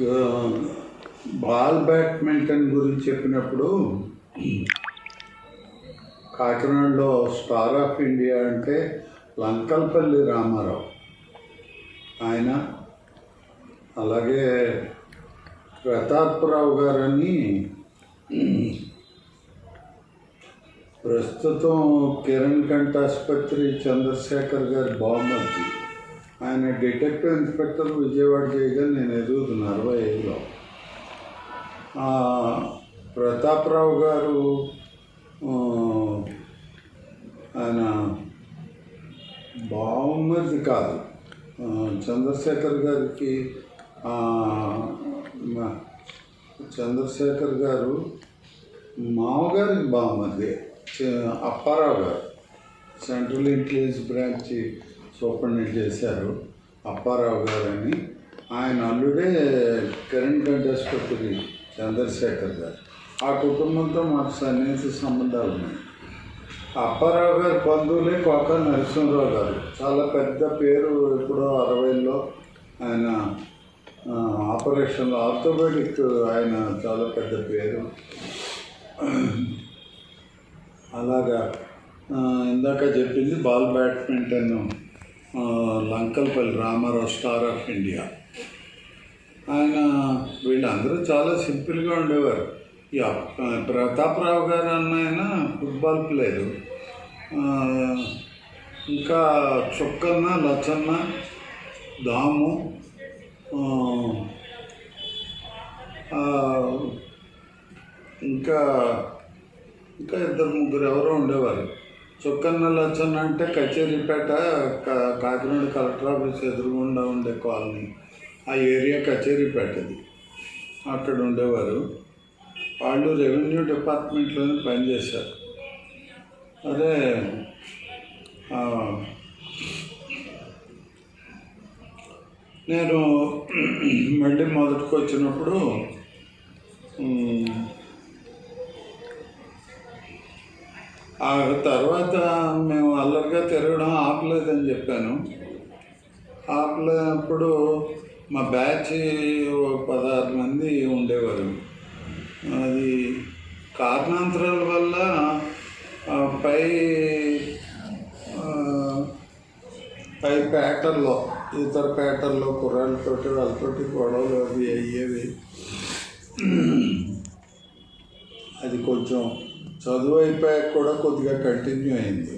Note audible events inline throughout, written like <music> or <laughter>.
Um, ball badminton గురించి చెప్పినప్పుడు కాకినాడలో స్టార్ ఆఫ్ ఇండియా అంటే లంకల్పల్లి రామారావు. ఆయన అలాగే ప్రతాప్రావు గారని ప్రస్తుతం కిరణ్ కంఠ ఆసుపత్రి చంద్రశేఖర్ గారి బామ్మర్ది ఆయన డిటెక్టివ్ ఇన్స్పెక్టర్ విజయవాడ చేయగా నేను ఎదుగుతున్నా అరవై ఐదులో ఆ, ప్రతాపరావు గారు ఆయన బాగున్నది కాదు. చంద్రశేఖర్ గారికి మా- చంద్రశేఖర్ గారు మామగారికి బాగున్నది అప్పారావు గారు. సెంట్రల్ ఇంటెలిజెన్స్ బ్రాంచ్ సూపరింటెండెంట్ చేశారు. అప్పారావు గారని. ఆయన అల్లుడే కరెంట్ గంటాస్పత్రి చంద్రశేఖర్ గారు. ఆ కుటుంబంతో మాకు సన్నిహిత సంబంధాలు ఉన్నాయి. అప్పారావు గారి బంధువులే కోక నరసింహరావు గారు. చాలా పెద్ద పేరు ఎప్పుడో అరవైలో ఆయన ఆపరేషన్లో ఆర్థోపెడిక్ ఆయన చాలా పెద్ద పేరు. అలాగా ఇందాక చెప్పింది ball badminton. Lankalpalli Ramarao star of India. ఆయన వీళ్ళందరూ చాలా సింపుల్గా ఉండేవారు. ఈ ప్రతాపరావు గారు అన్న ఆయన ఫుట్బాల్ ప్లేయరు. ఇంకా చుక్కన్న లచ్చన్న దాము ఇంకా ఇంకా ఇద్దరు ముగ్గురు ఎవరో ఉండేవారు. చుక్కన్న లచ్చన్న అంటే కచేరీపేట కాకినాడ కలెక్టర్ ఆఫీస్ ఎదురుగుండా ఉండే కాలనీ. ఆ ఏరియా కచేరీపేటది. అక్కడ ఉండేవారు. వాళ్ళు రెవెన్యూ డిపార్ట్మెంట్లోనే పనిచేశారు అదే నేను మళ్ళీ మొదటికి వచ్చినప్పుడు ఆ తర్వాత మేము అల్లరిగా తిరగడం ఆపలేదని చెప్పాను. ఆపలేనప్పుడు మా బ్యాచ్ పదహారు మంది ఉండేవారు. అది కారణాంతరాల వల్ల పై పై పేటల్లో ఇతర పేటల్లో కుర్రాళ్ళతోటి వాళ్ళతోటి గొడవలు అవి అయ్యేవి. అది కొంచెం చదువు అయిపోయాక కూడా కొద్దిగా కంటిన్యూ అయింది.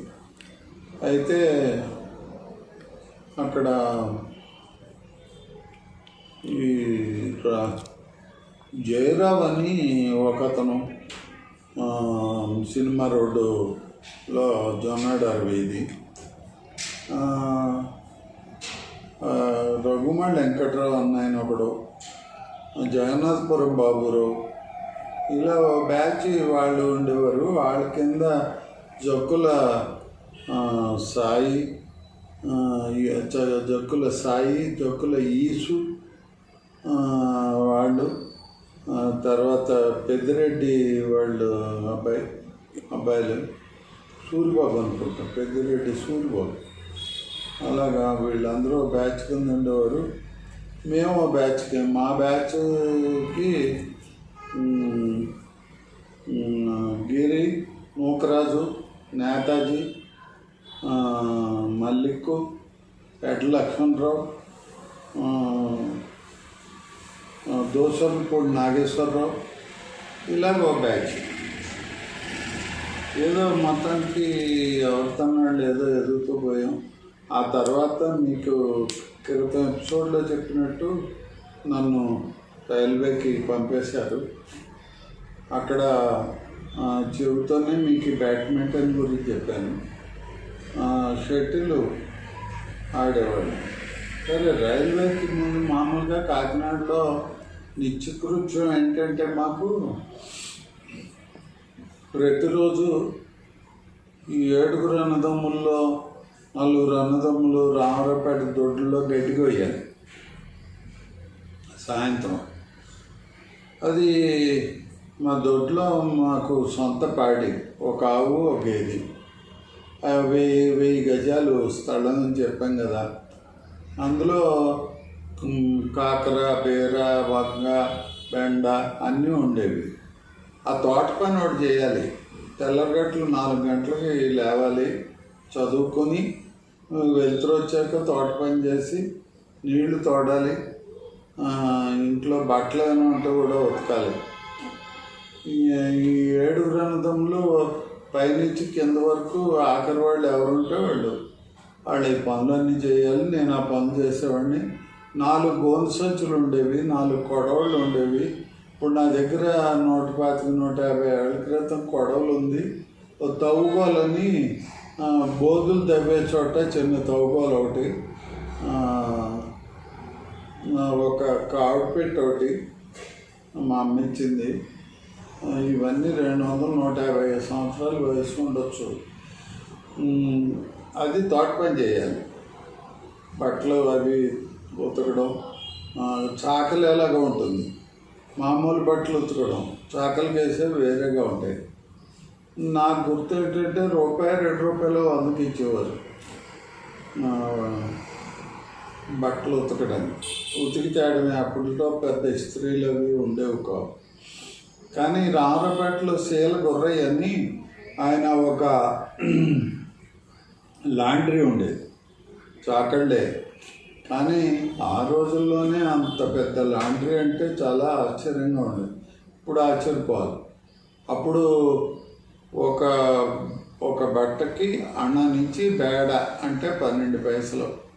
అయితే అక్కడ ఈ జయరావ్ అని ఒకతను సినిమా రోడ్డులో జొన్నాడారు వీధి ఆ, వెంకట్రావు అన్నయన ఒకడు జగన్నాథపురం బాబురావు ఇలా ఓ బ్యాచ్ వాళ్ళు ఉండేవారు. వాళ్ళ కింద జక్కుల సాయి జక్కుల సాయి జక్కుల ఈసు వాళ్ళు తర్వాత పెద్దిరెడ్డి వాళ్ళు అబ్బాయి అబ్బాయిలు. సూరిబాబు అనుకుంటా పెద్దిరెడ్డి సూరిబాబు. అలాగా వీళ్ళందరూ బ్యాచ్ కింద ఉండేవారు. మేము బ్యాచ్కి మా బ్యాచ్కి గిరి మూకరాజు నేతాజీ మల్లిక్కు ఎడ్ల లక్ష్మణరావు దోసంపూడి నాగేశ్వరరావు ఇలాగ ఒక బ్యాచ్. ఏదో మొత్తానికి ఎవరితన్నాళ్ళు ఏదో ఎదుగుతూ పోయాం. ఆ తర్వాత మీకు క్రితం ఎపిసోడ్లో చెప్పినట్టు నన్ను రైల్వేకి పంపేశారు. అక్కడ చెబుతూనే మీకు ఈ బ్యాడ్మింటన్ గురించి చెప్పాను. షటిల్ ఆడేవాళ్ళు. సరే రైల్వేకి ముందు మామూలుగా కాకినాడలో నిత్యకృత్యం ఏంటంటే మాకు ప్రతిరోజు ఈ ఏడుగురు అన్నదమ్ముల్లో నలుగురు అన్నదమ్ములు రామరావుపేట దొడ్లలో గట్టిగా పోయాలి సాయంత్రం. అది మా దొడ్లో మాకు సొంత పాడి ఒక ఆవు ఒక గేది. వెయ్యి వెయ్యి గజాలు స్థలం అని చెప్పాం కదా. అందులో కాకర పేర వంగ బెండ అన్నీ ఉండేవి. ఆ తోట పని ఒకటి చేయాలి. తెల్లగట్లు నాలుగు గంటలకి లేవాలి. చదువుకొని వెళ్తురు వచ్చాక తోట పని చేసి నీళ్ళు తోడాలి. ఇంట్లో బట్టలు ఏమైనా ఉంటే కూడా ఉతకాలి. ఈ ఏడు గ్రంథంలో పైనుంచి కింద వరకు ఆఖరి వాళ్ళు ఎవరుంటే వాళ్ళు. వాళ్ళు ఈ పనులన్నీ చేయాలి నేను ఆ పనులు చేసేవాడిని. నాలుగు గోను సంచులు ఉండేవి నాలుగు కొడవళ్ళు ఉండేవి. ఇప్పుడు నా దగ్గర నూట పాతిక నూట యాభై ఏళ్ళ క్రితం కొడవలు ఉంది. తవ్వుకోవాలని బోధులు తవ్వే చోట చిన్న తవ్వుకోలు ఒకటి. ఒక కావిడ ఒకటి మా అమ్మించింది ఇవన్నీ రెండు వందల నూట యాభై ఐదు సంవత్సరాలు వయసు ఉండొచ్చు. అది తోట పని చేయాలి. బట్టలు అవి ఉతకడం చాకలు చాకలి ఎలాగా ఉంటుంది. మామూలు బట్టలు ఉతకడం చాకలికి వేసేవి వేరేగా ఉంటాయి. నాకు గుర్తు ఏంటంటే రూపాయి రెండు రూపాయలు అందుకు ఇచ్చేవారు. బట్టలు ఉతకడానికి. ఉతికితేయడమే అప్పట్లో పెద్ద ఇస్త్రీలు అవి ఉండేవి కావు. కానీ రామరపేటలో సేల గుర్రయ్య అని ఆయన ఒక లాండ్రీ ఉండేది. చాకళ్ళే కానీ ఆ రోజుల్లోనే అంత పెద్ద లాండ్రీ అంటే చాలా ఆశ్చర్యంగా ఉండేది. ఇప్పుడు ఆశ్చర్యపోవాలి. అప్పుడు ఒక ఒక బట్టకి అన్న నుంచి బేడ అంటే పన్నెండు పైసలు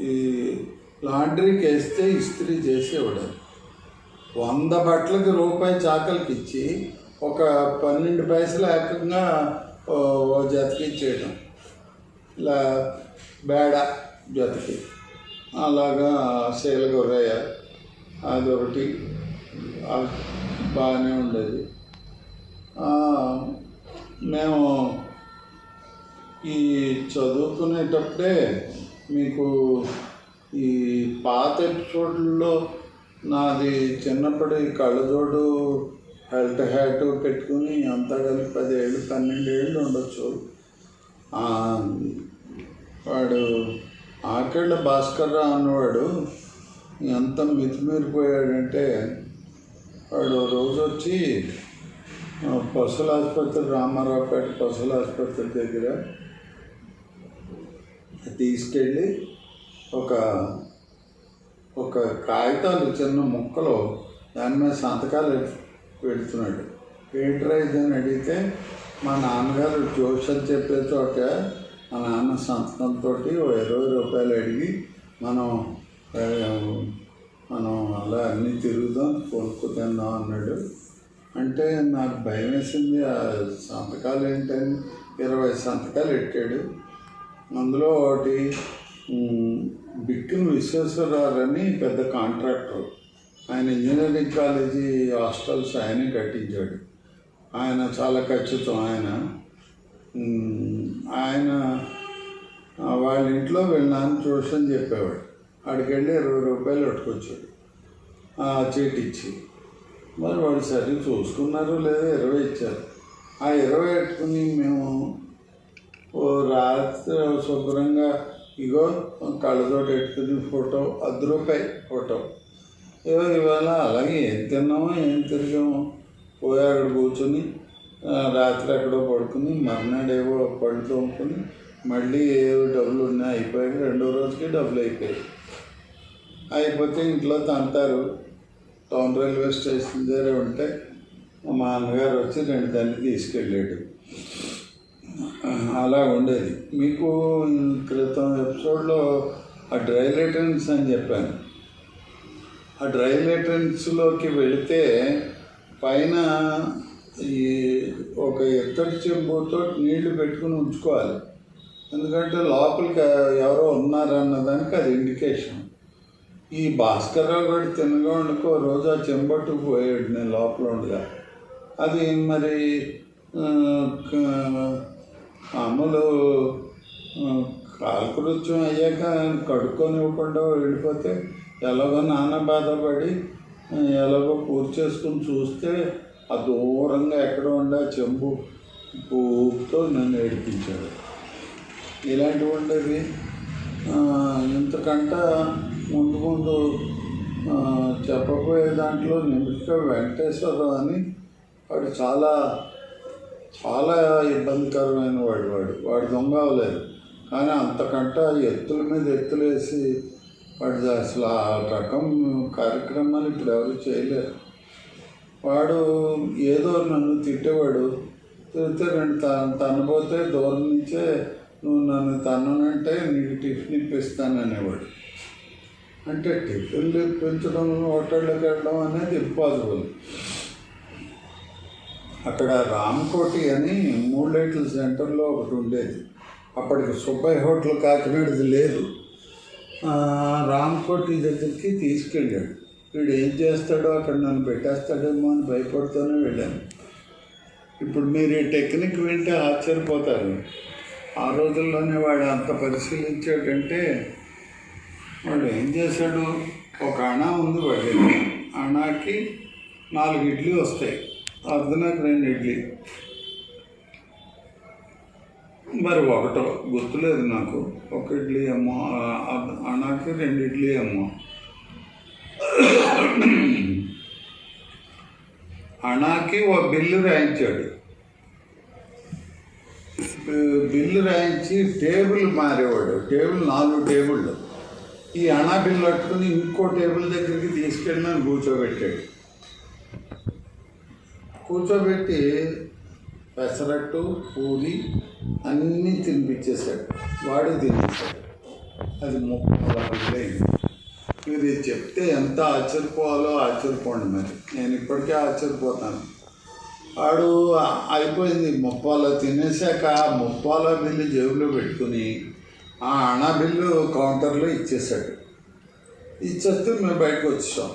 ఈ లాండ్రీకి వేస్తే ఇస్త్రీ చేసేవాడు. వంద బట్టలకి రూపాయి చాకలికి ఇచ్చి ఒక పన్నెండు పైసలు ఏకంగా ఓ జతకి ఇచ్చేయడం ఇలా బేడ జతకి. అలాగా శీల గొర్రయ్య అదొకటి. ఒకటి బాగానే ఉండేది. మేము ఈ చదువుకునేటప్పుడే మీకు ఈ పాత ఎపిసోడ్లో నాది చిన్నప్పటి కళ్ళజోడు హెల్త్ హ్యాట్ పెట్టుకుని అంతా కలిపి పదేళ్ళు పన్నెండేళ్ళు ఉండొచ్చు. వాడు ఆకేళ్ళ భాస్కర్ రావు అన్నవాడు ఎంత మితిమీరిపోయాడంటే వాడు రోజు వచ్చి పశువుల ఆసుపత్రి రామారావుపేట పశువుల ఆసుపత్రి దగ్గర తీసుకెళ్ళి ఒక ఒక కాగితాలు చిన్న ముక్కలో దాని మీద సంతకాలు పెడుతున్నాడు. ఏంట్రా అని అడిగితే మా నాన్నగారు ట్యూషన్ చెప్పే చోట మా నాన్న సంతకంతో ఓ ఇరవై రూపాయలు అడిగి మనం మనం అలా అన్నీ తిరుగుదాం కొనుక్కు తిందాం అన్నాడు. అంటే నాకు భయం వేసింది ఆ సంతకాలు ఏంటని. ఇరవై సంతకాలు పెట్టాడు. అందులో ఒకటి ఉమ్, బిక్కిన విశ్వేశ్వరరావు అని పెద్ద కాంట్రాక్టర్. ఆయన ఇంజనీరింగ్ కాలేజీ హాస్టల్స్ ఆయనే కట్టించాడు. ఆయన చాలా ఖచ్చితం ఆయన. ఆయన వాళ్ళ ఇంట్లో వెళ్ళినాను ట్యూషన్ చెప్పేవాడు. అక్కడికెళ్ళి ఇరవై రూపాయలు పట్టుకొచ్చాడు. ఆ ఇచ్చి. మరి వాడు సరే చూసుకున్నారు లేదా ఇరవై ఇచ్చారు. ఆ ఇరవై పెట్టుకుని మేము ఓ రాత్రి శుభ్రంగా ఇగో కళ్ళతోటి పెట్టుకుని ఫోటో అర్ధ రూపాయి ఫోటో. ఏదో ఇవాళ అలాగే ఏం తిన్నామో ఏం తిరిగామో. పోయి అక్కడ కూర్చొని రాత్రి ఎక్కడో పడుకుని మర్నాడు ఏవో పళ్ళు తోముకొని మళ్ళీ ఏవో డబ్బులు ఉన్నాయి అయిపోయాక రెండో రోజుకి డబ్బులు అయిపోయాయి. అయిపోతే ఇంట్లో తంటారు టౌన్ రైల్వే స్టేషన్ దగ్గర ఉంటే మా నాన్నగారు వచ్చి రెండు దాన్ని తీసుకెళ్ళాడు. అలా ఉండేది మీకు క్రితం ఎపిసోడ్లో ఆ డ్రై లెటర్న్స్ అని చెప్పాను. ఆ డ్రై లెటర్న్స్లోకి వెళితే పైన ఈ ఒక ఎత్తడి చెంబుతో నీళ్ళు పెట్టుకుని ఉంచుకోవాలి. ఎందుకంటే లోపలికి ఎవరో ఉన్నారన్నదానికి అది ఇండికేషన్ ఈ భాస్కర్రావు గారు తినగా ఉండుకో రోజు ఆ చెంబట్టు పోయాడు నేను లోపల ఉండగా. అది మరి అమ్మలు కాలకృత్యం అయ్యాక కడుక్కొని ఇవ్వకుండా వెళ్ళిపోతే ఎలాగో నాన్న బాధపడి ఎలాగో పూర్తి చేసుకుని చూస్తే ఆ దూరంగా ఎక్కడ ఉండే చెంబు పూపుతో నన్ను ఏడిపించాడు. ఇలాంటివి ఉండేవి ఇంతకంట ముందు ముందు చెప్పబోయే దాంట్లో నిమిషం వెంకటేశ్వరరావు అని వాడు చాలా చాలా ఇబ్బందికరమైన వాడు వాడు. వాడు దొంగ అవ్వలేదు. కానీ అంతకంటే ఎత్తుల మీద ఎత్తులేసి వాడు అసలు ఆ రకం కార్యక్రమాలు ఇప్పుడు ఎవరు చేయలేరు. వాడు ఏదో నన్ను తిట్టేవాడు. తిడితే రెండు తన తనపోతే దూరం నుంచే నువ్వు నన్ను తన్నునంటే నీకు టిఫిన్ ఇప్పిస్తాను అనేవాడు. అంటే టిఫిన్లు ఇప్పించడం హోటళ్ళకి వెళ్ళడం అనేది ఇంపాసిబుల్. అక్కడ రామకోటి అని మూడు లైట్ల సెంటర్లో ఒకటి ఉండేది. అప్పటికి సుబ్బయ్య హోటల్ కాకినాడది లేదు. రామకోటి దగ్గరికి తీసుకెళ్ళాడు. వీడు ఏం చేస్తాడో అక్కడ నన్ను పెట్టేస్తాడేమో అని భయపడుతూనే వెళ్ళాను. ఇప్పుడు మీరు ఈ టెక్నిక్ వింటే ఆశ్చర్యపోతారు. ఆ రోజుల్లోనే వాడు అంత పరిశీలించాడంటే వాడు ఏం చేశాడు? ఒక అణ ఉంది వాడి అణాకి నాలుగు ఇడ్లీ వస్తాయి. అర్ధనకు రెండు ఇడ్లీ. మరి ఒకటో గుర్తులేదు నాకు. ఒక ఇడ్లీ అమ్మ అనాకి అణాకి రెండు ఇడ్లీ అమ్మ. అణాకి ఓ బిల్లు రాయించాడు. బిల్లు రాయించి టేబుల్ మారేవాడు. టేబుల్ నాలుగు టేబుళ్ళు. ఈ అణా బిల్లు పట్టుకుని ఇంకో టేబుల్ దగ్గరికి తీసుకెళ్ళి నన్ను కూర్చోబెట్టాడు. కూర్చోబెట్టి పెసరట్టు పూరి అన్నీ తినిపించేశాడు. వాడే తినేశాడు. అది ముప్పై మీరు ఇది చెప్తే ఎంత ఆశ్చర్యపోవాలో ఆశ్చర్యపోండి మరి. నేను ఇప్పటికే ఆశ్చర్యపోతాను. వాడు అయిపోయింది. ముప్పాలో తినేసాక ఆ ముప్పాల బిల్లు జేబులో పెట్టుకుని ఆ అణ బిల్లు కౌంటర్లో ఇచ్చేసాడు ఇచ్చేస్తే మేము బయటకు వచ్చేసాం.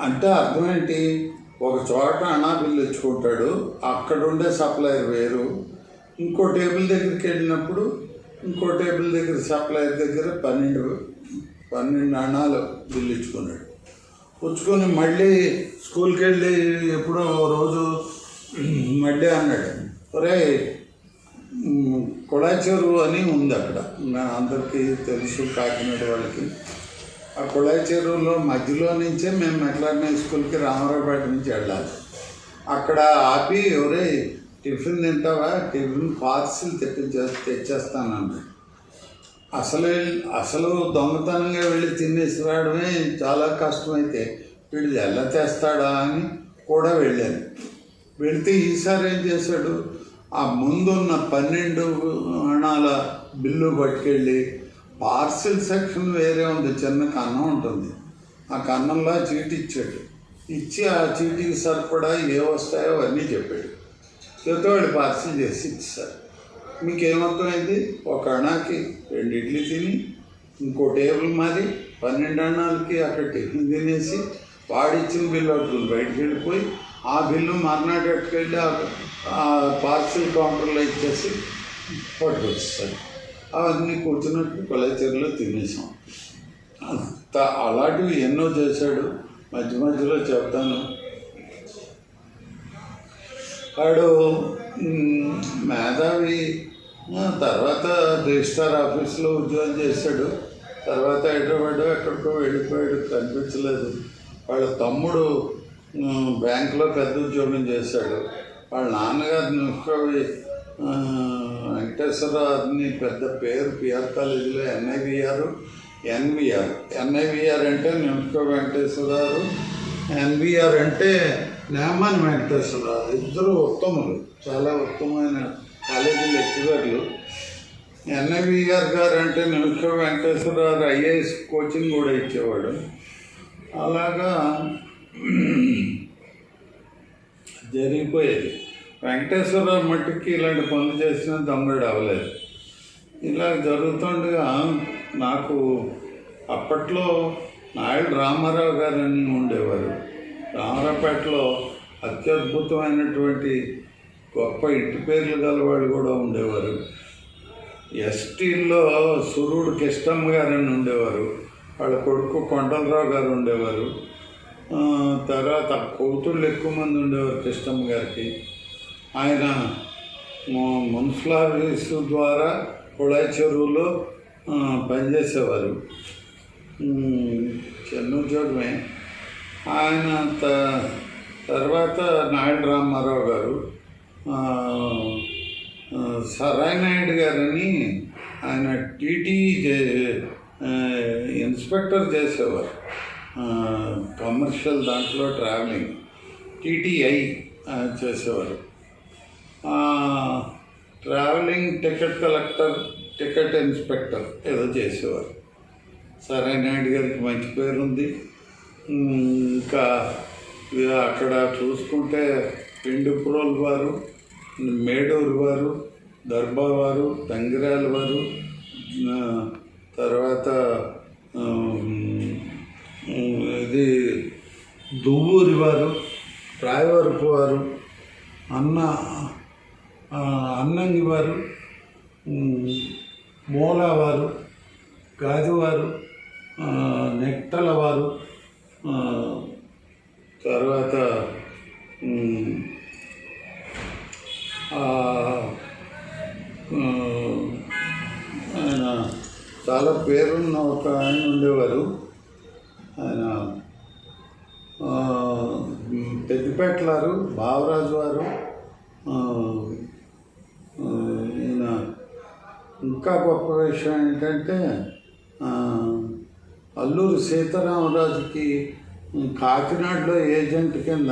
అంటే అర్థం ఏంటి? ఒక చోట అనా బిల్లు ఇచ్చుకుంటాడు అక్కడుండే సప్లయర్ వేరు. ఇంకో టేబుల్ దగ్గరికి వెళ్ళినప్పుడు ఇంకో టేబుల్ దగ్గర సప్లయర్ దగ్గర పన్నెండు పన్నెండు అణాలు బిల్లు ఇచ్చుకున్నాడు. పుచ్చుకొని మళ్ళీ స్కూల్కి వెళ్ళి ఎప్పుడో రోజు మళ్ళీ అన్నాడు ఒరే కొడాచెరువు అని ఉంది అక్కడ. అందరికీ తెలుసు కాకినాడ వాళ్ళకి. ఆ కుళాయి చెరువులో మధ్యలో నుంచే మేము మెట్లాడిన స్కూల్కి రామారావుపేట నుంచి వెళ్ళాలి. అక్కడ ఆపి ఎవరే టిఫిన్ తింటావా? టిఫిన్ పార్సిల్ తెప్పించే తెచ్చేస్తానండి అసలు అసలు దొంగతనంగా వెళ్ళి తినేసి రావడమే చాలా కష్టమైతే వీడు ఎలా తెస్తాడా? అని కూడా వెళ్ళాను. వెళితే ఈసారి ఏం చేశాడు? ఆ ముందున్న పన్నెండు అణాల బిల్లు పట్టుకెళ్ళి పార్సిల్ సెక్షన్ వేరే ఉంది చిన్న కన్నం ఉంటుంది. ఆ కన్నంలో చీటి ఇచ్చాడు. ఇచ్చి ఆ చీటికి సరిపడా ఏ వస్తాయో అవన్నీ చెప్పాడు. చెబితే వాడు పార్సిల్ చేసి ఇచ్చారు మీకు ఏమర్థమైంది ఒక అణాకి రెండు ఇడ్లీ తిని ఇంకో టేబుల్ మాది పన్నెండు అన్నాలకి అక్కడ టిఫిన్ తినేసి వాడిచ్చిన బిల్లు అడుగులు బయటికి వెళ్ళిపోయి ఆ బిల్లు మర్నాడు వెళ్ళి ఆ పార్సిల్ కౌంటర్లో ఇచ్చేసి పట్టుకొచ్చేసాడు అవన్నీ కూర్చున్నట్టు కొలచర్లో తినేసాం అంత అలాంటివి ఎన్నో చేశాడు. మధ్య మధ్యలో చెప్తాను. వాడు మేధావి. తర్వాత రిజిస్టార్ ఆఫీస్లో ఉద్యోగం చేశాడు. తర్వాత హైదరాబాద్ ఎక్కడికో వెళ్ళిపోయాడు. కనిపించలేదు. వాళ్ళ తమ్ముడు బ్యాంకులో పెద్ద ఉద్యోగం చేశాడు. వాళ్ళ నాన్నగారు వెంకటేశ్వరరావుని పెద్ద పేరు పిఆర్ కాలేజీలో ఎన్ఐవిఆర్ ఎన్విఆర్. ఎన్ఐవిఆర్ అంటే నిమిషక వెంకటేశ్వరరావు ఎన్విఆర్ అంటే నేమాని వెంకటేశ్వరరావు ఇద్దరు ఉత్తములు చాలా ఉత్తమమైన కాలేజీ లెక్చరర్లు. ఎన్ఐవిఆర్ గారు అంటే నిమిషక వెంకటేశ్వరరావు ఐఏఎస్ కోచింగ్ కూడా ఇచ్చేవాడు. అలాగా <clears throat> జరిగిపోయేది. వెంకటేశ్వరరావు మట్టికి ఇలాంటి పనులు చేసిన దమ్ముడు అవ్వలేదు. ఇలా జరుగుతుండగా నాకు అప్పట్లో నాయుడు రామారావు గారని ఉండేవారు. రామారావుపేటలో అత్యద్భుతమైనటువంటి గొప్ప ఇంటి పేర్లు గలవాళ్ళు కూడా ఉండేవారు. ఎస్టీల్లో సురుడు కిష్టమ్మ గారని ఉండేవారు. వాళ్ళ కొడుకు కొండలరావు గారు ఉండేవారు. తర్వాత కూతుళ్ళు ఎక్కువ మంది ఉండేవారు కిష్టమ్మ గారికి. ఆయన ము- మున్సిపల్ ద్వారా కుళాయి చెరువులో పనిచేసేవారు. ఉమ్, చూడమే ఆయన త- తర్వాత నాయుడు రామారావు గారు ఆ, నాయుడు గారని ఆయన టీటీ ఇన్స్పెక్టర్ చేసేవారు. కమర్షియల్ దాంట్లో ట్రావెలింగ్. టీటీఐ చేసేవారు. Travelling ticket collector ticket inspector ఏదో చేసేవారు. సరే నాయుడు గారికి మంచి పేరు ఉంది ఇంకా అక్కడ చూసుకుంటే పెండుపురోలు వారు మేడూరు వారు దర్బా వారు తంగిరాల వారు తర్వాత ఇది దువ్వూరి వారు రాయవరపు వారు అన్న అన్నంగి వారు ఉమ్, గాజువారు ఆ, వారు తర్వాత ఆయన చాలా పేరున్న ఒక ఆయన ఉండేవారు. ఆయన పెద్దపేటలారు బావరాజు వారు ఆ, ఆ, ఈయన ఇంకా గొప్ప విషయం ఏంటంటే అల్లూరు సీతారామరాజుకి కాకినాడలో ఏజెంట్ కింద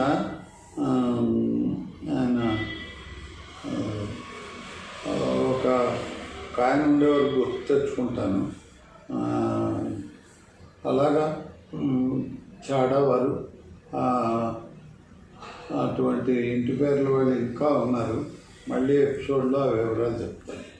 ఆయన ఒక ఒక ఆయన ఉండేవారు గుర్తు తెచ్చుకుంటాను. అలాగా చాడవారు అటువంటి ఇంటి పేర్ల వాళ్ళు ఇంకా ఉన్నారు. మళ్ళీ ఎపిసోడ్లో ఆ వివరాలు చెప్తాను.